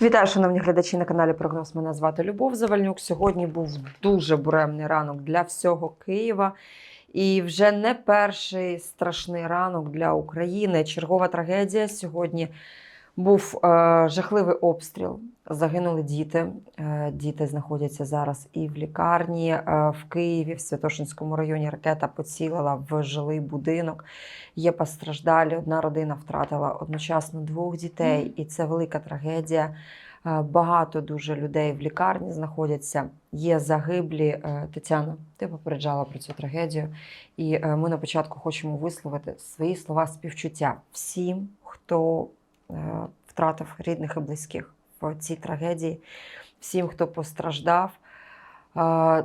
Вітаю, шановні глядачі на каналі Прогноз. Мене звати Любов Завальнюк. Сьогодні був дуже буремний ранок для всього Києва. І вже не перший страшний ранок для України. Чергова трагедія. Сьогодні був е, жахливий обстріл. Загинули діти. Е, діти знаходяться зараз і в лікарні е, в Києві, в Святошинському районі. Ракета поцілила в жилий будинок. Є постраждалі. Одна родина втратила одночасно двох дітей, і це велика трагедія. Е, Багато дуже людей в лікарні знаходяться. Є загиблі. Е, Тетяна, ти попереджала про цю трагедію. І е, ми на початку хочемо висловити свої слова співчуття всім, хто втратив рідних і близьких в цій трагедії, всім, хто постраждав. Е,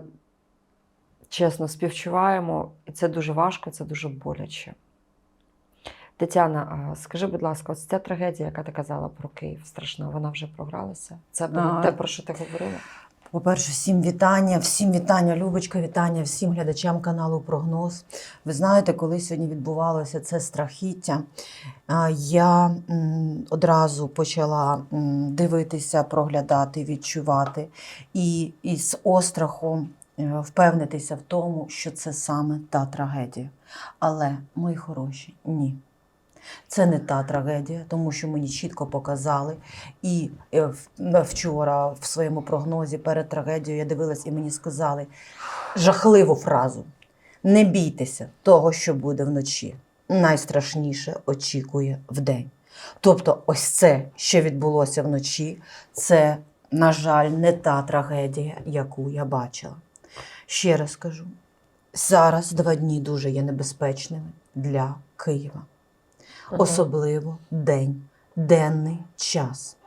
Чесно, співчуваємо, і це дуже важко, це дуже боляче. Тетяна, скажи, будь ласка, ось ця трагедія, яка ти казала про Київ, страшна, вона вже програлася? Це А. те, про що ти говорила? По-перше, всім вітання, всім вітання, Любочка, вітання всім глядачам каналу Прогноз. Ви знаєте, коли сьогодні відбувалося це страхіття, я одразу почала дивитися, проглядати, відчувати і із острахом е, впевнитися в тому, що це саме та трагедія. Але, мої хороші, ні. Це не та трагедія, тому що мені чітко показали. І е, вчора в своєму прогнозі перед трагедією я дивилась і мені сказали жахливу фразу: не бійтеся того, що буде вночі. Найстрашніше очікує вдень. Тобто, ось це, що відбулося вночі, це, на жаль, не та трагедія, яку я бачила. Ще раз кажу: зараз два дні дуже є небезпечними для Києва особливо день, денний час.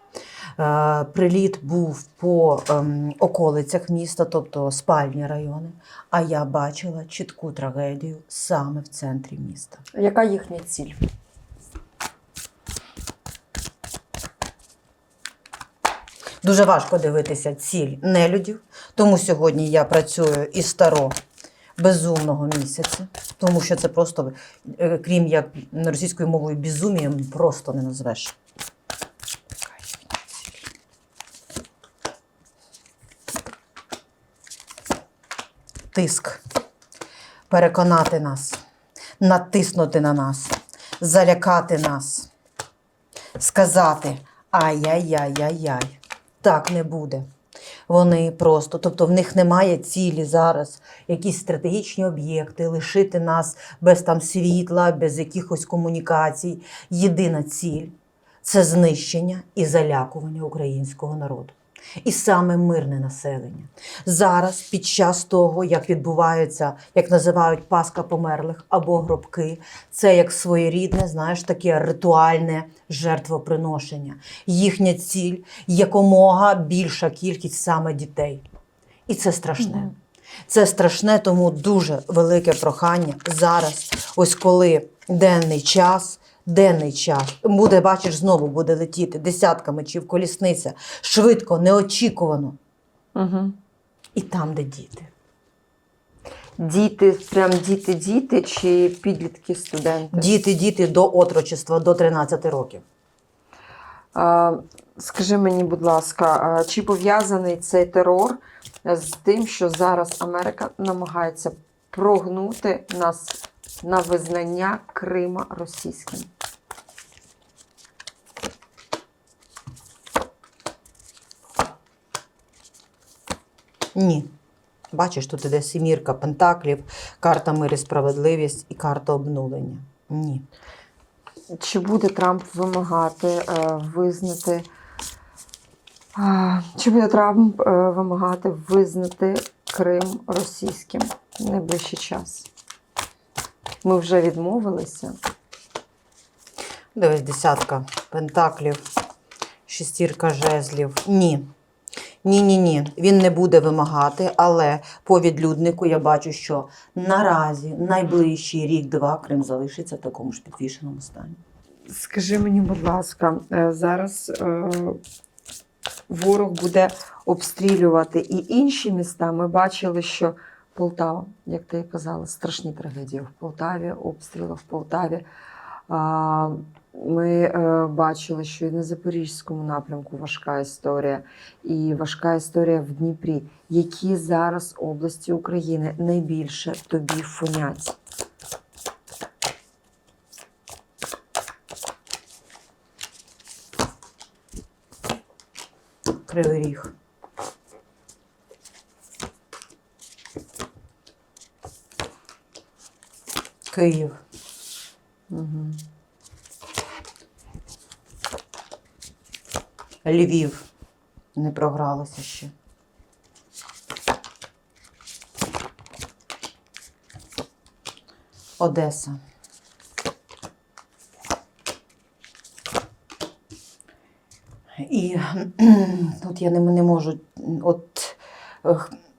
Е, Приліт був по ем, околицях міста, тобто спальні райони, а я бачила чітку трагедію саме в центрі міста. Яка їхня ціль? Дуже важко дивитися ціль нелюдів, тому сьогодні я працюю із старо безумного місяця, тому що це просто, е, крім як російською мовою безумієм, просто не назвеш. Тиск. Переконати нас, натиснути на нас, залякати нас, сказати ай-яй-яй-яй-яй. Так не буде. Вони просто, тобто в них немає цілі зараз, якісь стратегічні об'єкти, лишити нас без там світла, без якихось комунікацій. Єдина ціль це знищення і залякування українського народу. І саме мирне населення. Зараз, під час того, як відбувається, як називають Паска померлих або гробки, це як своєрідне, знаєш, таке ритуальне жертвоприношення. Їхня ціль якомога більша кількість саме дітей. І це страшне. Це страшне, тому дуже велике прохання зараз, ось коли денний час. Денний час буде, бачиш, знову буде летіти десятками чи в колісниця швидко, неочікувано. Угу. І там, де діти. Діти, прям діти-діти чи підлітки студенти? Діти, діти до отрочества, до 13 років. А, скажи мені, будь ласка, а чи пов'язаний цей терор з тим, що зараз Америка намагається прогнути нас на визнання Крима російським? Ні. Бачиш, тут іде сімірка пентаклів, карта мир і справедливість і карта обнулення. Ні. Чи буде Трамп вимагати е, визнати? А, чи буде Трамп е, вимагати визнати Крим російським в найближчий час? Ми вже відмовилися. Дивись, десятка пентаклів, шестірка жезлів. Ні. Ні, ні, ні. Він не буде вимагати, але по відлюднику я бачу, що наразі найближчий рік-два Крим залишиться в такому ж підвішеному стані. Скажи мені, будь ласка, е, зараз е, ворог буде обстрілювати і інші міста. Ми бачили, що Полтава, як ти казала, страшні трагедії в Полтаві, обстріли в Полтаві. А, Ми е, бачили, що і на Запорізькому напрямку важка історія, і важка історія в Дніпрі. Які зараз області України найбільше тобі фонять? Кривий ріг. Київ. Угу. Львів. Не програлося ще. Одеса. І тут я не, не можу. От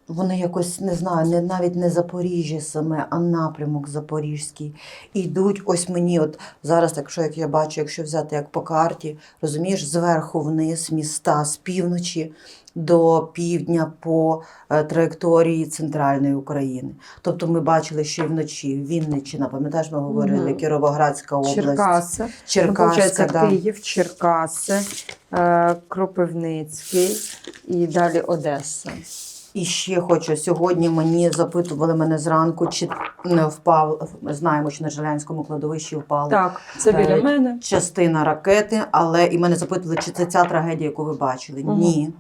вони якось не знаю, не навіть не Запоріжжя саме, а напрямок Запорізький. І йдуть ось мені, от зараз, якщо як я бачу, якщо взяти як по карті, розумієш, зверху вниз міста з півночі до півдня по е, траєкторії центральної України. Тобто ми бачили, що і вночі Вінниччина, пам'ятаєш, ми говорили, Мгм. Кіровоградська область, Черкаси. Ну, Черкаська, да. Київ, Черкаси, е, Кропивницький і далі Одеса. І ще хочу сьогодні. Мені запитували мене зранку, чи не впав. Ми знаємо, що на Желянському кладовищі впали Так, це біля Е, мене. частина ракети, але і мене запитували, чи це ця трагедія, яку ви бачили. Мгм. Ні,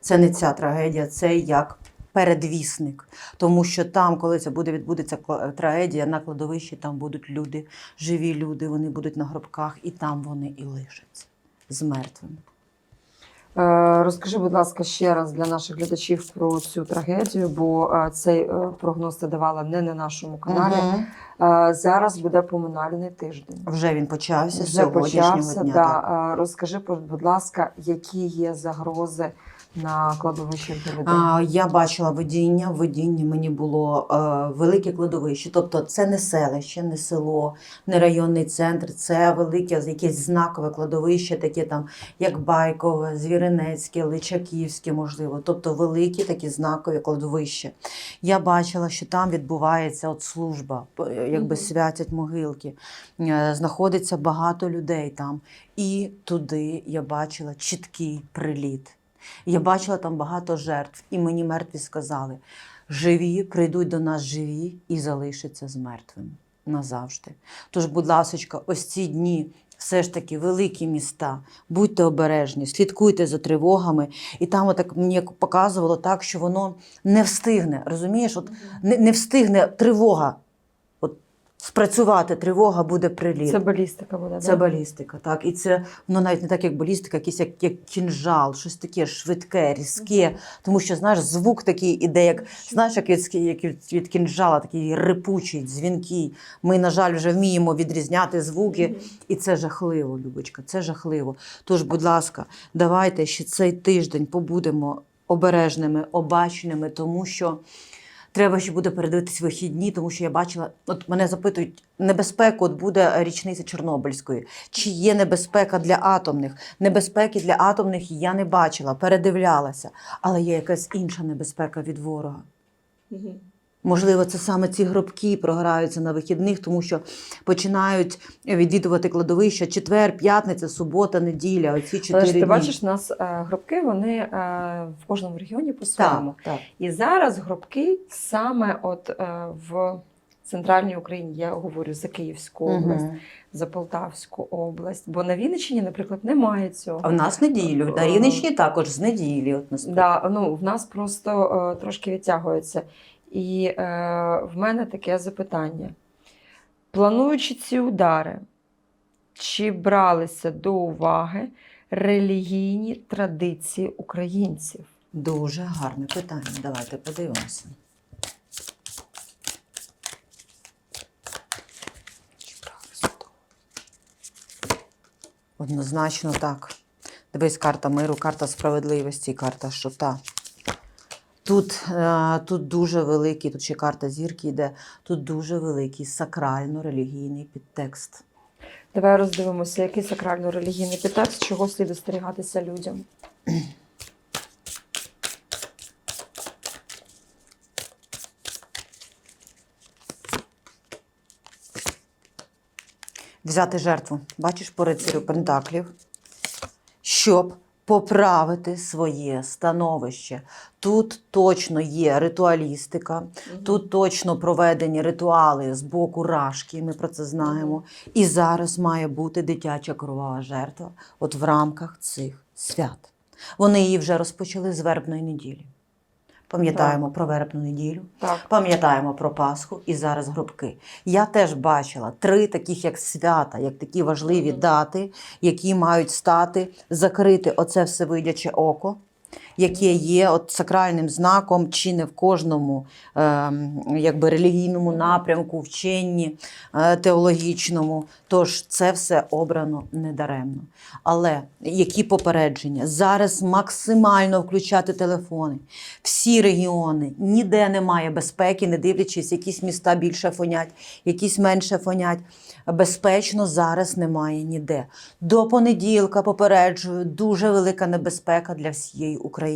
це не ця трагедія, це як передвісник. Тому що там, коли це буде відбудеться трагедія на кладовищі, там будуть люди, живі люди, вони будуть на гробках, і там вони і лишаться з мертвими. Е, Розкажи, будь ласка, ще раз для наших глядачів про цю трагедію, бо е, цей е, прогноз ти давала не на нашому каналі. Е, Зараз буде поминальний тиждень. Вже він почався Вже сьогоднішнього почався. дня. Да. Так. Розкажи, будь ласка, які є загрози на людей? А, я бачила видіння. В видінні мені було е, велике кладовище. Тобто це не селище, не село, не районний центр, це велике якесь знакове кладовище, таке там, як Байкове, Звіринецьке, Личаківське, можливо. Тобто великі такі знакові кладовища. Я бачила, що там відбувається от служба, якби святять могилки. Е, Знаходиться багато людей там. І туди я бачила чіткий приліт. Я бачила там багато жертв, і мені мертві сказали: живі прийдуть до нас живі і залишаться з мертвими назавжди. Тож, будь ласочка, ось ці дні. Все ж таки великі міста, будьте обережні, слідкуйте за тривогами. І там отак мені показувало так, що воно не встигне. Розумієш, от не, не встигне тривога. Спрацювати, тривога буде приліт. Це балістика буде. Це да? балістика, так. І це воно навіть не так, як балістика, якийсь як, як кінжал, щось таке швидке, різке. Тому що, знаєш, звук такий іде, як знаєш, як від, як від, від кінжала, такий рипучий, дзвінкий. Ми, на жаль, вже вміємо відрізняти звуки, і це жахливо, Любочка, це жахливо. Тож, будь ласка, давайте ще цей тиждень побудемо обережними, обачними, тому що. Треба ще буде передивитись вихідні, тому що я бачила, от мене запитують, небезпеку от буде річниця Чорнобильської. Чи є небезпека для атомних? Небезпеки для атомних я не бачила, передивлялася, але є якась інша небезпека від ворога. Можливо, це саме ці гробки програються на вихідних, тому що починають відвідувати кладовища четвер, п'ятниця, субота, неділя. Оці чотири ж ти дні. бачиш, у нас е, гробки вони е, в кожному регіоні так, по-своєму. так. І зараз гробки саме от е, в центральній Україні, я говорю за Київську область, Мгм. за Полтавську область. Бо на Вінниччині, наприклад, немає цього. А в нас неділю, на Рівненщині також з неділі. От. Да, ну, в нас просто трошки відтягується. І е, в мене таке запитання. Плануючи ці удари, чи бралися до уваги релігійні традиції українців? Дуже гарне питання. Давайте подивимося. Однозначно так. Дивись, карта миру, карта справедливості, карта шута. Тут, е, тут дуже великий, тут ще карта зірки йде, тут дуже великий сакрально-релігійний підтекст. Давай роздивимося, який сакрально-релігійний підтекст, чого слід остерігатися людям. взяти жертву. Бачиш по рицарю Пентаклів, щоб поправити своє становище. Тут точно є ритуалістика, тут точно проведені ритуали з боку рашки, ми про це знаємо. І зараз має бути дитяча кровава жертва от в рамках цих свят. Вони її вже розпочали з вербної неділі. Пам'ятаємо про вербну неділю. Так. Пам'ятаємо про Пасху і зараз гробки. Я теж бачила три таких як свята, як такі важливі дати, які мають стати, закрити оце всевидяче око, яке є от сакральним знаком чи не в кожному ем, якби релігійному напрямку, вченні е, теологічному. Тож це все обрано недаремно. Але які попередження? Зараз максимально включати телефони. Всі регіони, ніде немає безпеки, не дивлячись, якісь міста більше фонять, якісь менше фонять. Безпечно зараз немає ніде. До понеділка попереджую, дуже велика небезпека для всієї України.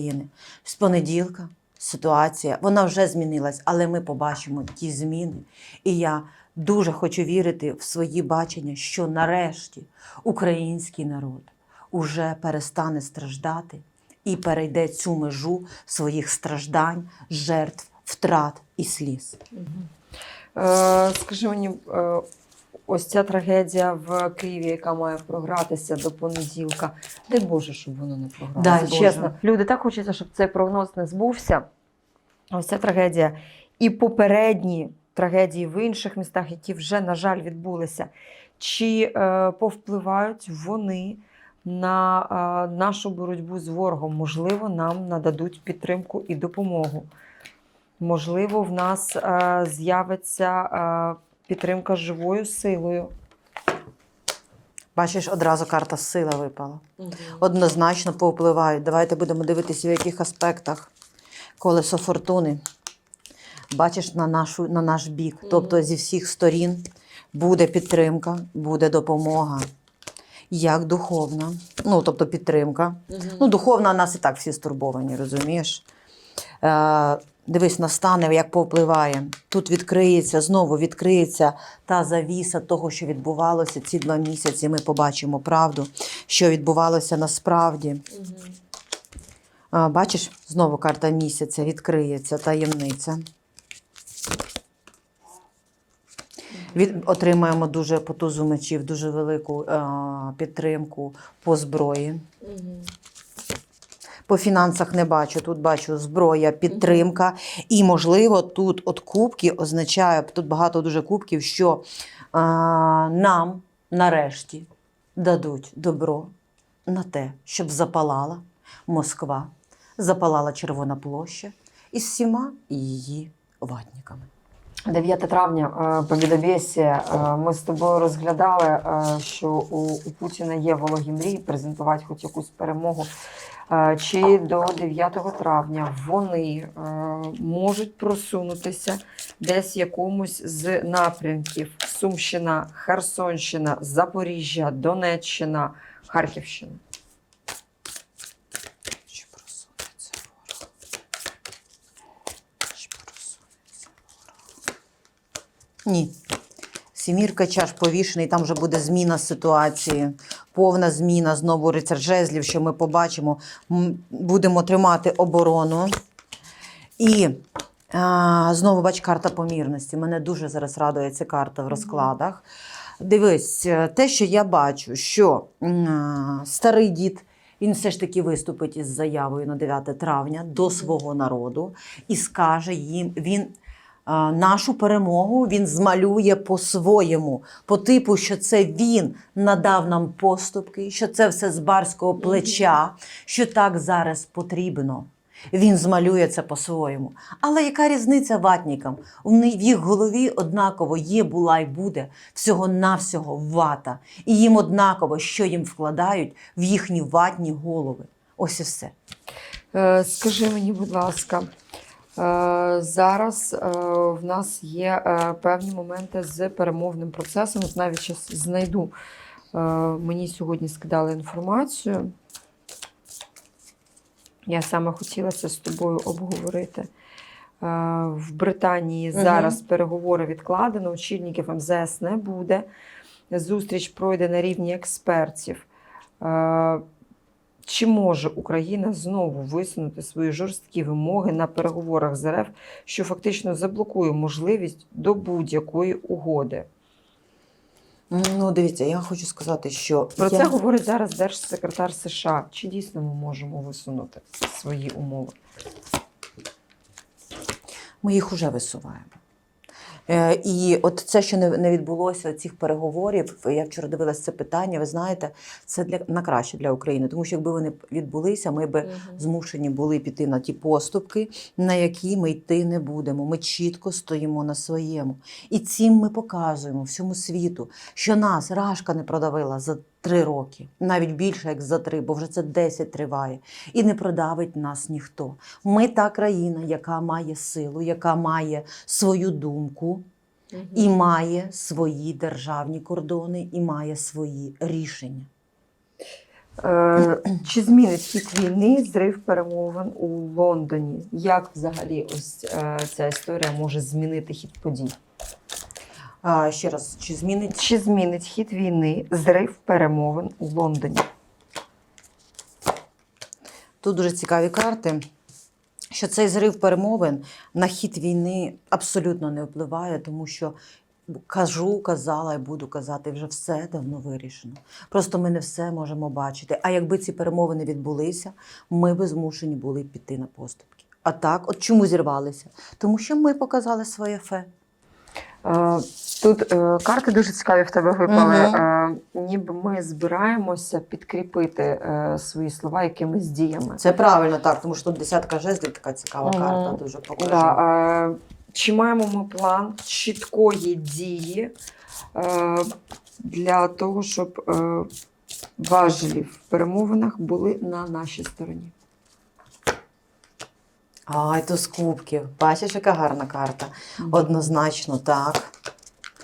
З понеділка ситуація вона вже змінилась, але ми побачимо ті зміни. І я дуже хочу вірити в свої бачення, що нарешті український народ уже перестане страждати і перейде цю межу своїх страждань, жертв, втрат і сліз. Е, скажи мені, е, ось ця трагедія в Києві, яка має програтися до понеділка. Дай Боже, щоб воно не програлося. Боже. Чесно, люди так хочеться, щоб цей прогноз не збувся. Ось ця трагедія. І попередні трагедії в інших містах, які вже, на жаль, відбулися. Чи е, повпливають вони на е, нашу боротьбу з ворогом? Можливо, нам нададуть підтримку і допомогу. Можливо, в нас е, з'явиться е, підтримка живою силою. Бачиш, одразу карта сила випала. Однозначно повпливають. Давайте будемо дивитися, в яких аспектах колесо фортуни. Бачиш на, нашу, на наш бік. Тобто зі всіх сторін буде підтримка, буде допомога. Як духовна, ну тобто підтримка. Ну, духовна у нас і так всі стурбовані, розумієш? Е, дивись, настане, як повпливає. Тут відкриється, знову відкриється та завіса того, що відбувалося ці два місяці. Ми побачимо правду, що відбувалося насправді. Е, бачиш, знову карта місяця відкриється таємниця. Від, отримаємо дуже потузу мечів, дуже велику е, підтримку по зброї. По фінансах не бачу. Тут бачу зброя, підтримка. І, можливо, тут от кубки означає, тут багато дуже кубків, що а, нам нарешті дадуть добро на те, щоб запалала Москва, запалала Червона площа із всіма її ватниками. 9 травня е, Побідобєсія. Е, Ми з тобою розглядали, е, що у Путіна є вологі мрії презентувати хоч якусь перемогу. Е, Чи до 9 травня вони е, можуть просунутися десь в якомусь з напрямків: Сумщина, Херсонщина, Запоріжжя, Донеччина, Харківщина. Ні. Сімірка чаш повішений, там вже буде зміна ситуації, повна зміна, знову рицар жезлів, що ми побачимо. Будемо тримати оборону. І а, знову бач карта помірності. Мене дуже зараз радує ця карта в розкладах. Дивись, те, що я бачу, що а, старий дід. Він все ж таки виступить із заявою на 9 травня до свого народу і скаже їм, він нашу перемогу він змалює по-своєму, по типу, що це він надав нам поступки, що це все з барського плеча, що так зараз потрібно. Він змалює це по-своєму. Але яка різниця ватникам? В ни- в їх голові однаково є, була і буде всього-навсього вата. І їм однаково, що їм вкладають в їхні ватні голови. Ось і все. Е, Скажи мені, будь ласка, зараз е, в нас є е, певні моменти з перемовним процесом. От навіть зараз знайду. Е, Мені сьогодні скидали інформацію. Я саме хотіла це з тобою обговорити. Е, В Британії зараз переговори відкладено, очільників МЗС не буде. Зустріч пройде на рівні експертів. Чи може Україна знову висунути свої жорсткі вимоги на переговорах з РФ, що фактично заблокує можливість до будь-якої угоди? Ну, дивіться, я хочу сказати, що Про я... це говорить зараз держсекретар США. Чи дійсно ми можемо висунути свої умови? ми їх уже висуваємо. Е, І от це, що не не відбулося цих переговорів, я вчора дивилася це питання. Ви знаєте, це для на краще для України, тому що якби вони відбулися, ми би змушені були піти на ті поступки, на які ми йти не будемо. Ми чітко стоїмо на своєму. І цим ми показуємо всьому світу, що нас рашка не продавила за три роки, навіть більше як за три, бо вже це 10 триває. І не продавить нас ніхто. Ми та країна, яка має силу, яка має свою думку. І має свої державні кордони, і має свої рішення. Е, Чи змінить хід війни зрив перемовин у Лондоні? Як взагалі ось е, ця історія може змінити хід подій? А, ще раз, чи змінить Чи змінить хід війни зрив перемовин у Лондоні? Тут дуже цікаві карти, що цей зрив перемовин на хід війни абсолютно не впливає, тому що кажу, казала і буду казати, вже все давно вирішено. Просто ми не все можемо бачити. А якби ці перемовини відбулися, ми би змушені були піти на поступки. А так, от чому зірвалися? Тому що ми показали своє фе. Е, Тут е, карти дуже цікаві в тебе випали. Е, Ніби ми збираємося підкріпити е, свої слова якимись діями. Це правильно так, тому що тут десятка жезлів така цікава Мгм. карта, дуже покажу. Да, е, чи маємо ми план чіткої дії е, для того, щоб е, важелі в перемовинах були на нашій стороні? Ай, то з кубків. Бачиш, яка гарна карта. Однозначно, так.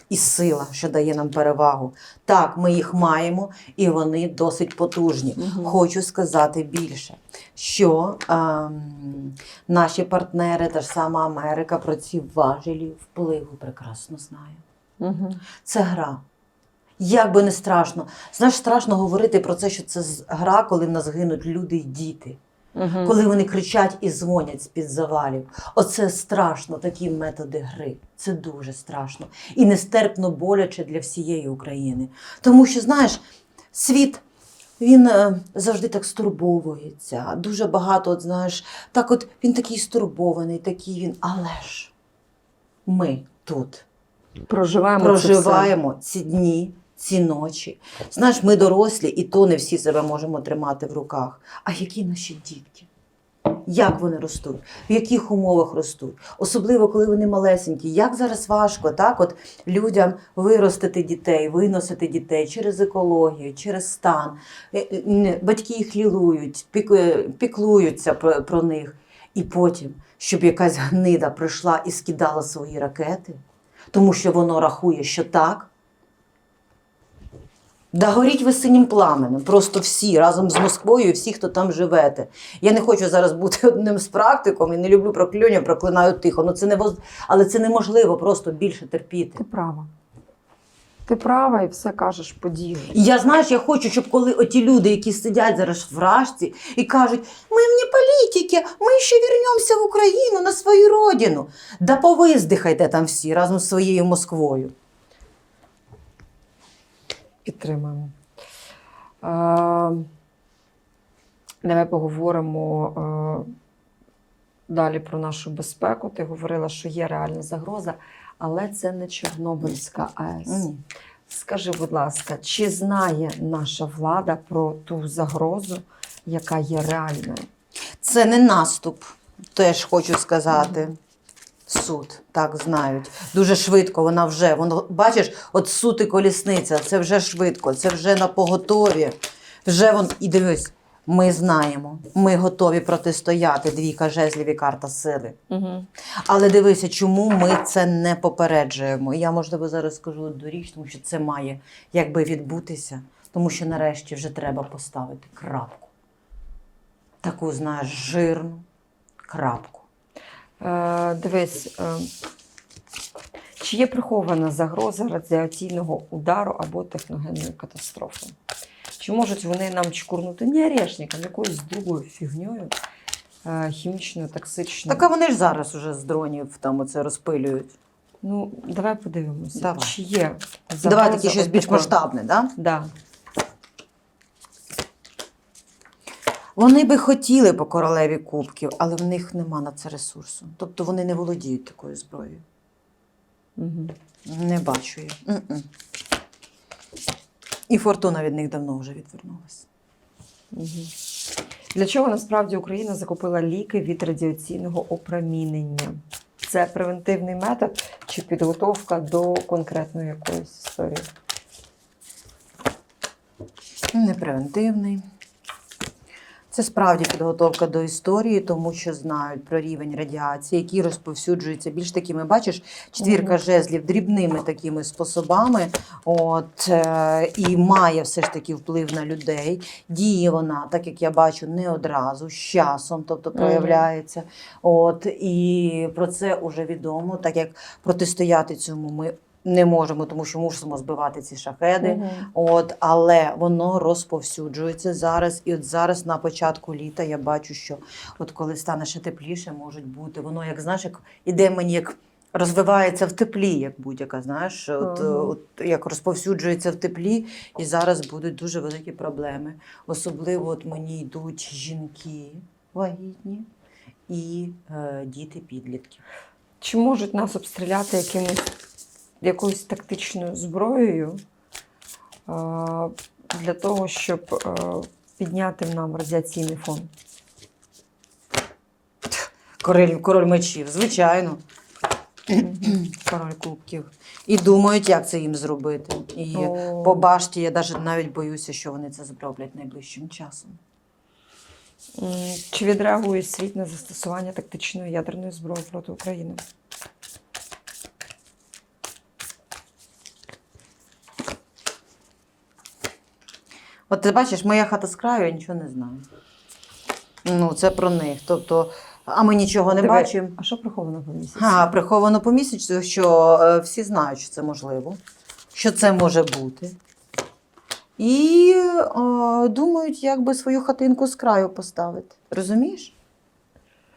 І сила, що дає нам перевагу. Так, ми їх маємо, і вони досить потужні. Мгм. Хочу сказати більше, що ем, наші партнери, та ж сама Америка, про ці важелі впливу прекрасно знає. Угу. Це гра. Як би не страшно. Знаєш, страшно говорити про це, що це гра, коли в нас гинуть люди і діти Угу. коли вони кричать і дзвонять з-під завалів. Оце страшно, такі методи гри. Це дуже страшно і нестерпно боляче для всієї України. Тому що, знаєш, світ. Він е, завжди так стурбовується. Дуже багато, от знаєш, так от він такий стурбований, такий він. Але ж ми тут Проживаємо проживаємо ці дні, ці ночі. Знаєш, ми дорослі, і то не всі себе можемо тримати в руках. А які наші дітки? Як вони ростуть, в яких умовах ростуть, особливо коли вони малесенькі. Як зараз важко так, от людям виростити дітей, виносити дітей через екологію, через стан. Е, е, Батьки їх лілують, е, піклуються про, про них. І потім, щоб якась гнида прийшла і скидала свої ракети, тому що воно рахує, що так. Да горіть ви синім пламенем, просто всі разом з Москвою, і всі, хто там живете. Я не хочу зараз бути одним з практиком і не люблю прокльонів, проклинаю тихо. Ну це не воз... але це неможливо просто більше терпіти. Ти права. Ти права і все кажеш по ділу. І я знаєш, я хочу, щоб коли оті люди, які сидять зараз в рашці і кажуть, ми вне політики, ми ще вернемося в Україну на свою родину. Да повиздихайте там всі разом з своєю Москвою. Підтримуємо. Е, давай поговоримо е, далі про нашу безпеку. Ти говорила, що є реальна загроза, але це не Чорнобильська АЕС. Ні. Скажи, будь ласка, чи знає наша влада про ту загрозу, яка є реальною? Це не наступ, теж хочу сказати. Суд, так знають. Дуже швидко вона вже. Воно, бачиш, от суд і колісниця, це вже швидко, це вже на поготові. Вже вон, і дивись, ми знаємо, ми готові протистояти двійка жезлів і карта сили. Угу. Але дивися, чому ми це не попереджуємо. Я, можливо, зараз скажу до річ, тому що це має якби відбутися, тому що нарешті вже треба поставити крапку. Таку, знаєш, жирну крапку. Е, дивись, е, Чи є прихована загроза радіаційного удару або техногенної катастрофи? Чи можуть вони нам чкурнути не орешником, якоюсь другою фігньою, е, хімічною, токсичною? Так а вони ж зараз уже з дронів там оце розпилюють. Ну, давай подивимося, Давай. чи є загроза Давай таке щось більш масштабне, да? Да. Вони би хотіли по королеві кубків, але в них нема на це ресурсу. Тобто вони не володіють такою зброєю. Угу. Не бачу її. М-м. І фортуна від них давно вже відвернулася. Угу. Для чого насправді Україна закупила ліки від радіаційного опромінення? Це превентивний метод чи підготовка до конкретної якоїсь історії? Не превентивний. Це справді підготовка до історії, тому що знають про рівень радіації, який розповсюджується більш такими, бачиш, четвірка жезлів дрібними такими способами. От, е, і має все ж таки вплив на людей. Діє вона, так як я бачу, не одразу, з часом, тобто проявляється. От, і про це вже відомо, так як протистояти цьому ми не можемо, тому що мусимо збивати ці шахеди. Мгм. От, але воно розповсюджується зараз. І от зараз на початку літа я бачу, що от коли стане ще тепліше, можуть бути. Воно, як знаєш, як іде мені як. Розвивається в теплі, як будь-яка, знаєш, от, от як розповсюджується в теплі, і зараз будуть дуже великі проблеми. Особливо от мені йдуть жінки вагітні і е, діти підлітки. Чи можуть нас обстріляти якимось, якоюсь тактичною зброєю для того, щоб підняти нам радіаційний фон? Король, король мечів, звичайно. Король кубків. І думають, як це їм зробити. І О. по башті я навіть, навіть боюся, що вони це зроблять найближчим часом. Чи відреагує світ на застосування тактичної ядерної зброї проти України? От ти бачиш, моя хата з краю, я нічого не знаю. Ну, це про них. Тобто, а ми нічого не Диви, бачимо. А що приховано по місяці? А, приховано по місяцю, що е, всі знають, що це можливо, що це може бути. І е, думають, як би свою хатинку з краю поставити. Розумієш?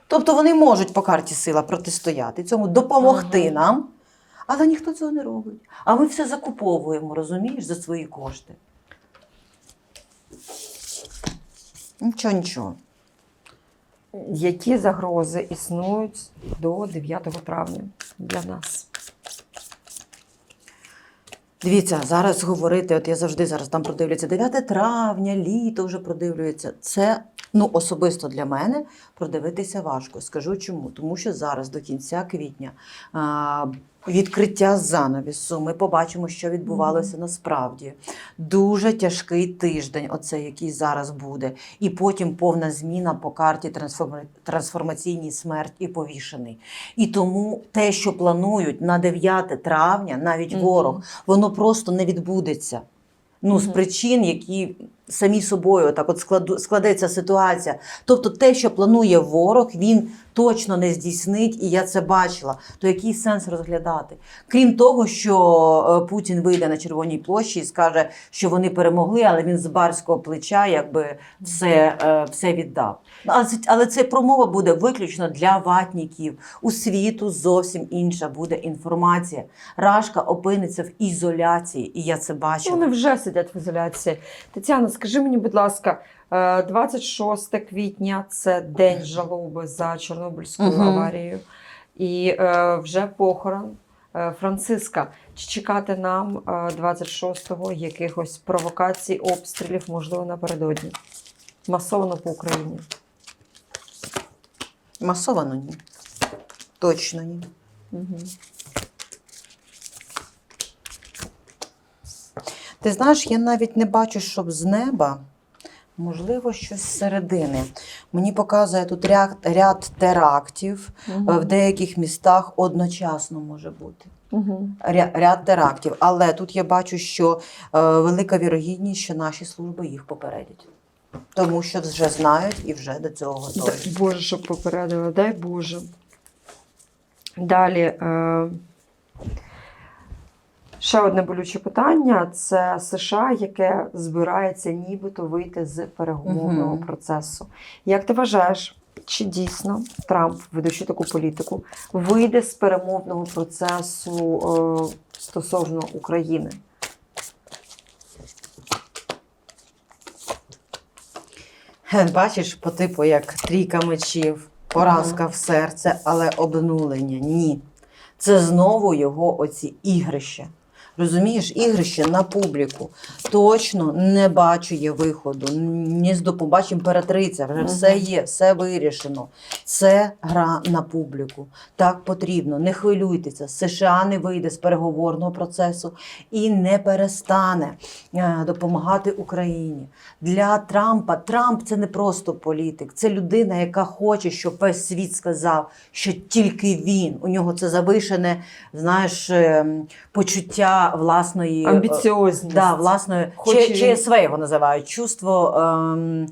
Тобто вони можуть по карті сила протистояти, цьому допомогти Ага. нам, але ніхто цього не робить. А ми все закуповуємо, розумієш, за свої кошти. Нічого, нічого. Які загрози існують до 9 травня для нас? Дивіться, зараз говорити, от я завжди зараз там продивлюється 9 травня, літо вже продивлюється. Це ну особисто для мене продивитися важко. Скажу чому? Тому що зараз до кінця квітня відкриття занавісу. Ми побачимо, що відбувалося насправді. Дуже тяжкий тиждень, оцей, який зараз буде, і потім повна зміна по карті трансформаційній смерть і повішений. І тому те, що планують на 9 травня, навіть ворог, воно просто не відбудеться. Ну, з причин, які самі собою так от складу, складеться ситуація. Тобто, те, що планує ворог, він точно не здійснить, і я це бачила. То який сенс розглядати? Крім того, що е, Путін вийде на Червоній площі і скаже, що вони перемогли, але він з барського плеча якби все, е, все віддав. Ну, Але, це- промова буде виключно для ватників. У світу зовсім інша буде інформація. Рашка опиниться в ізоляції, і я це бачила. Вони вже сидять в ізоляції. Тетяна, скажи мені, будь ласка, е, 26 квітня це день жалоби за Чорнобильською Мгм. аварією, і е, вже похорон е, Франциска. Чи чекати нам е, 26-го якихось провокацій, обстрілів, можливо, напередодні? Масово по Україні. Масовано ні. Точно ні. Угу. Ти знаєш, я навіть не бачу, щоб з неба, можливо, щось з середини. Мені показує тут ряд, ряд терактів е, в деяких містах одночасно може бути. Угу. Ря- Ряд терактів. Але тут я бачу, що е, велика вірогідність, що наші служби їх попередять. Тому що вже знають і вже до цього готові. Дай Боже, щоб попередили, дай Боже. Далі. Е, Ще одне болюче питання це США, яке збирається нібито вийти з переговорного Мгм. процесу. Як ти вважаєш, чи дійсно Трамп, ведучи таку політику, вийде з перемовного процесу е, стосовно України? Бачиш, по типу як трійка мечів, поразка в серце, але обнулення. Ні. Це знову його оці ігрища. Розумієш, ігрище на публіку. Точно не бачу є виходу. Ні з допомогою імператриця. Вже все є, все вирішено. Це гра на публіку. Так потрібно. Не хвилюйтеся. США не вийде з переговорного процесу і не перестане е, допомагати Україні. Для Трампа Трамп це не просто політик, це людина, яка хоче, щоб весь світ сказав, що тільки він. У нього це завишене, знаєш, ем, власної е, Амбіціозність. Да, власної Хоче Ч- він- ЧСВ його називають чувство ем,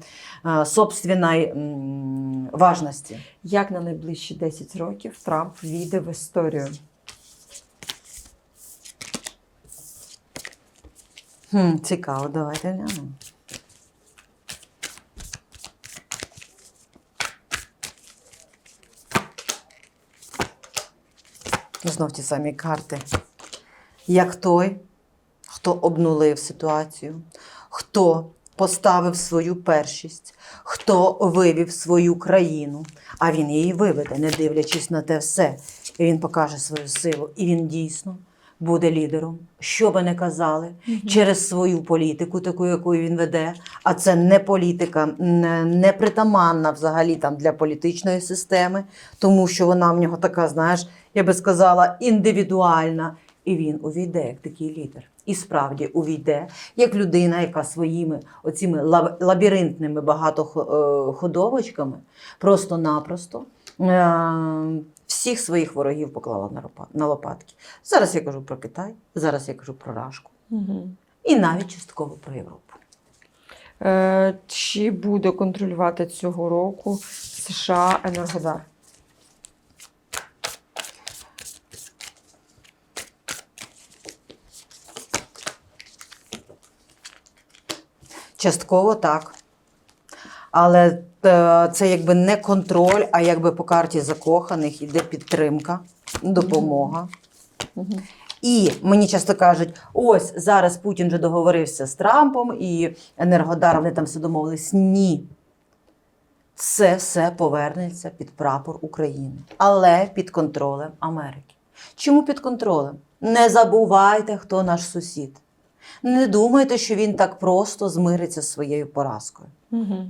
е, собственної м, важності. Як на найближчі 10 років Трамп війде в історію? Хм, цікаво, давайте глянемо. Знов ті самі карти. Як той, хто обнулив ситуацію, хто поставив свою першість, хто вивів свою країну, а він її виведе, не дивлячись на те все. І він покаже свою силу. І він дійсно буде лідером, що би не казали, через свою політику, таку, яку він веде. А це не політика, не, не притаманна взагалі там для політичної системи, тому що вона в нього така, знаєш, я би сказала, індивідуальна. І він увійде як такий лідер. І справді увійде як людина, яка своїми оціми лаб- лабіринтними багатоходовочками просто-напросто е- всіх своїх ворогів поклала на лопатки. Зараз я кажу про Китай, зараз я кажу про Рашку Угу. і навіть частково про Європу. Е, чи буде контролювати цього року США Енергодар? Частково так. Але е, це якби не контроль, а якби по карті закоханих іде підтримка, допомога. Угу. І мені часто кажуть: ось зараз Путін вже договорився з Трампом і Енергодар, вони там все домовились. Ні. Це все повернеться під прапор України, але під контролем Америки. Чому під контролем? Не забувайте, хто наш сусід. Не думайте, що він так просто змириться з своєю поразкою. Угу.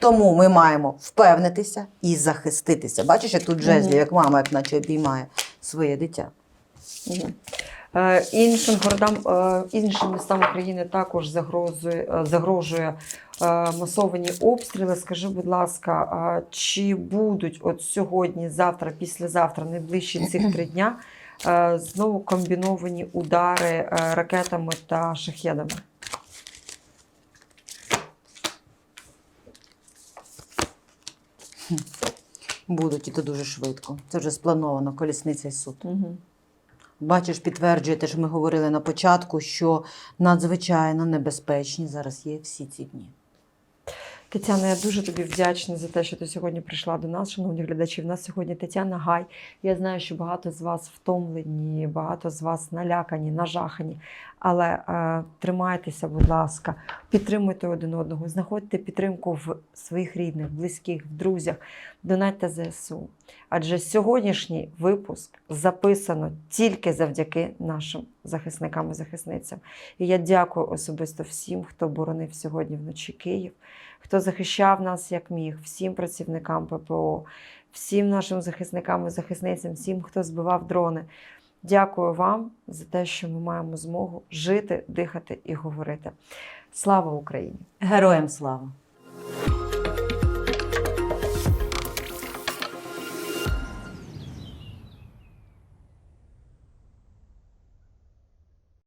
Тому ми маємо впевнитися і захиститися. Бачиш, як тут жезлі, як мама, як наче обіймає своє дитя. Угу. Е, іншим городам, е, іншим містам України також загрозує, е, загрожує е, масовані обстріли. Скажи, будь ласка, а чи будуть от сьогодні, завтра, післязавтра, найближчі цих три дня е, знову комбіновані удари е, ракетами та шахедами? Будуть і то дуже швидко. Це вже сплановано, колісниця і суд. Угу. Бачиш, підтверджує те, що ми говорили на початку, що надзвичайно небезпечні зараз є всі ці дні. Тетяна, я дуже тобі вдячна за те, що ти сьогодні прийшла до нас, шановні глядачі. В нас сьогодні Тетяна Гай. Я знаю, що багато з вас втомлені, багато з вас налякані, нажахані. Але е, тримайтеся, будь ласка, підтримуйте один одного, знаходьте підтримку в своїх рідних, близьких, в друзях, донатьте ЗСУ. Адже сьогоднішній випуск записано тільки завдяки нашим захисникам і захисницям. І я дякую особисто всім, хто боронив сьогодні вночі Київ хто захищав нас як міг, всім працівникам ППО, всім нашим захисникам і захисницям, всім, хто збивав дрони. Дякую вам за те, що ми маємо змогу жити, дихати і говорити. Слава Україні! Героям слава!